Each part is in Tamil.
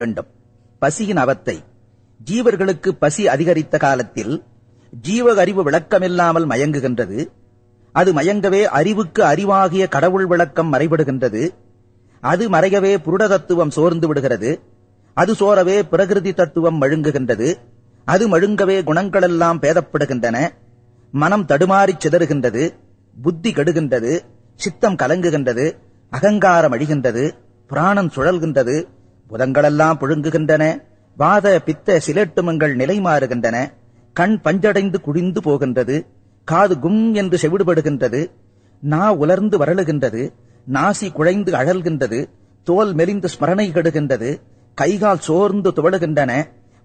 வேண்டும். பசியின் அவத்தை ஜீவர்களுக்கு பசி அதிகரித்த காலத்தில் ஜீவ அறிவு விளக்கமில்லாமல் மயங்குகின்றது. அது மயங்கவே அறிவுக்கு அறிவாகிய கடவுள் விளக்கம் மறைபடுகின்றது. அது மறையவே புருட தத்துவம் சோர்ந்து விடுகிறது. அது சோரவே பிரகிருதி தத்துவம் மழுங்குகின்றது. அது மழுங்கவே குணங்களெல்லாம் பேதப்படுகின்றன. மனம் தடுமாறிச் சிதறுகின்றது. புத்தி கெடுகின்றது. சித்தம் கலங்குகின்றது. அகங்காரம் அழிகின்றது. புராணம் சுழல்கின்றது. புதங்களெல்லாம் புழுங்குகின்றன வாத பித்த சிலேட்டுமங்கள் நிலை மாறுகின்றன கண் பஞ்சடைந்து குடிந்து போகின்றது காது கும் என்று செவிடுபடுகின்றது நா உலர்ந்து வரலுகின்றது நாசி குழைந்து அழல்கின்றது தோல் மெலிந்து ஸ்மரணை கெடுகின்றது கைகால் சோர்ந்து துவழுகின்றன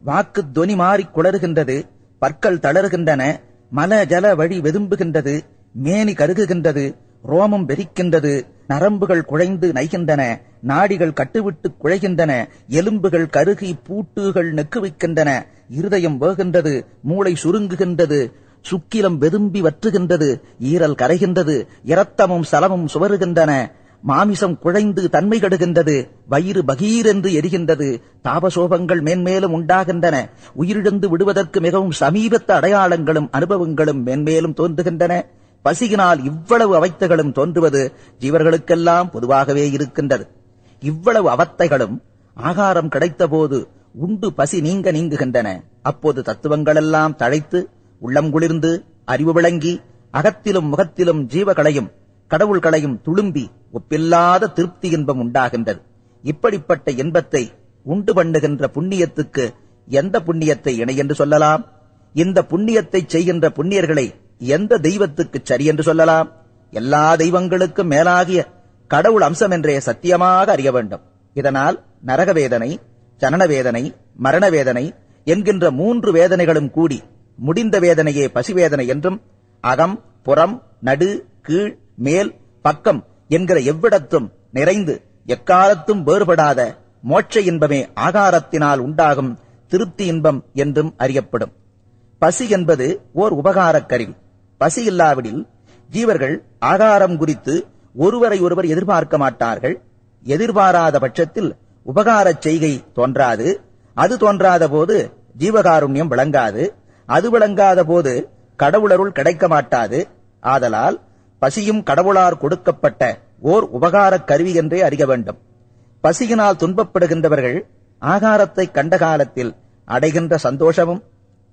வாக்கு தொனி மாறிக் குளறுகின்றது பற்கள் தளறுகின்றன மல ஜல வழி வெதும்புகின்றது மேனி கருகுகின்றது ரோமம் வெறிக்கின்றது நரம்புகள் குழைந்து நைகின்றன நாடிகள் கட்டுவிட்டு குழைகின்றன எலும்புகள் கருகி பூட்டுகள் நெக்குவிக்கின்றன இருதயம் வேகின்றது மூளை சுருங்குகின்றது சுக்கிலம் வெதும்பி வற்றுகின்றது ஈரல் கரைகின்றது இரத்தமும் சலமும் சுவருகின்றன. மாமிசம் குழைந்து தன்மை கெடுகின்றது வயிறு பகீரென்று எரிகின்றது தாபசோபங்கள் மேன்மேலும் உண்டாகின்றன. உயிரிழந்து விடுவதற்கு மிகவும் சமீபத்த அடையாளங்களும் அனுபவங்களும் மேன்மேலும் தோன்றுகின்றன. பசியினால் இவ்வளவு அவத்தைகளும் தோன்றுவது ஜீவர்களுக்கெல்லாம் பொதுவாகவே இருக்கின்றது. இவ்வளவு அவத்தைகளும் ஆகாரம் கிடைத்தபோது உண்டு பசி நீங்க நீங்குகின்றன. அப்போது தத்துவங்களெல்லாம் தழைத்து உள்ளம் குளிர்ந்து அறிவு விளங்கி அகத்திலும் முகத்திலும் ஜீவகளையும் கடவுள்களையும் துளும்பி ஒப்பில்லாத திருப்தி இன்பம் உண்டாகின்றது. இப்படிப்பட்ட இன்பத்தை உண்டு பண்ணுகின்ற புண்ணியத்துக்கு எந்த புண்ணியத்தை இணை என்று சொல்லலாம்? இந்த புண்ணியத்தை செய்கின்ற புண்ணியர்களை எந்த தெய்வத்துக்கு சரி என்று சொல்லலாம்? எல்லா தெய்வங்களுக்கும் மேலாகிய கடவுள் அம்சம் என்றே சத்தியமாக அறிய வேண்டும். இதனால் நரக வேதனை ஜனன வேதனை மரண வேதனை என்கின்ற மூன்று வேதனைகளும் கூடி முடிந்த வேதனையே பசிவேதனை என்றும் அகம் புறம் நடு கீழ் மேல் பக்கம் என்கிற எவ்விடத்தும் நிறைந்து எக்காலத்தும் வேறுபடாத மோட்ச இன்பமே ஆகாரத்தினால் உண்டாகும் திருப்தி இன்பம் என்றும் அறியப்படும். பசி என்பது ஓர் உபகாரக் கருவி. பசி இல்லாவிடில் ஜீவர்கள் ஆகாரம் குறித்து ஒருவரை ஒருவர் எதிர்பார்க்க மாட்டார்கள். எதிர்பாராத பட்சத்தில் உபகாரச் செய்கை தோன்றாது. அது தோன்றாத போது ஜீவகாருண்யம் விளங்காது. அது விளங்காத போது கடவுளருள் கிடைக்க மாட்டாது. ஆதலால் பசியும் கடவுளார் கொடுக்கப்பட்ட ஓர் உபகாரக் கருவி என்றே அறிய வேண்டும். பசியினால் துன்பப்படுகின்றவர்கள் ஆகாரத்தை கண்ட காலத்தில் அடைகின்ற சந்தோஷமும்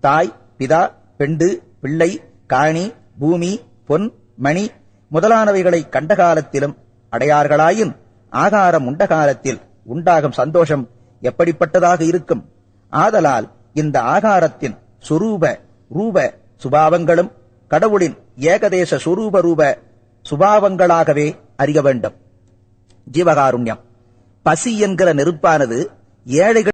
தாய் பிதா பெண்டு பிள்ளை காணி பூமி பொன் மணி முதலானவைகளை கண்ட காலத்திலும் அடையார்களாயின் ஆகாரம் உண்ட காலத்தில் உண்டாகும் சந்தோஷம் எப்படிப்பட்டதாக இருக்கும்? ஆதலால் இந்த ஆகாரத்தின் சுரூப ரூப சுபாவங்களும் கடவுளின் ஏகதேச சுரூப ரூப சுபாவங்களாகவே அறிய வேண்டும். ஜீவகாருண்யம். பசி என்கிற நெருப்பானது ஏழைகள்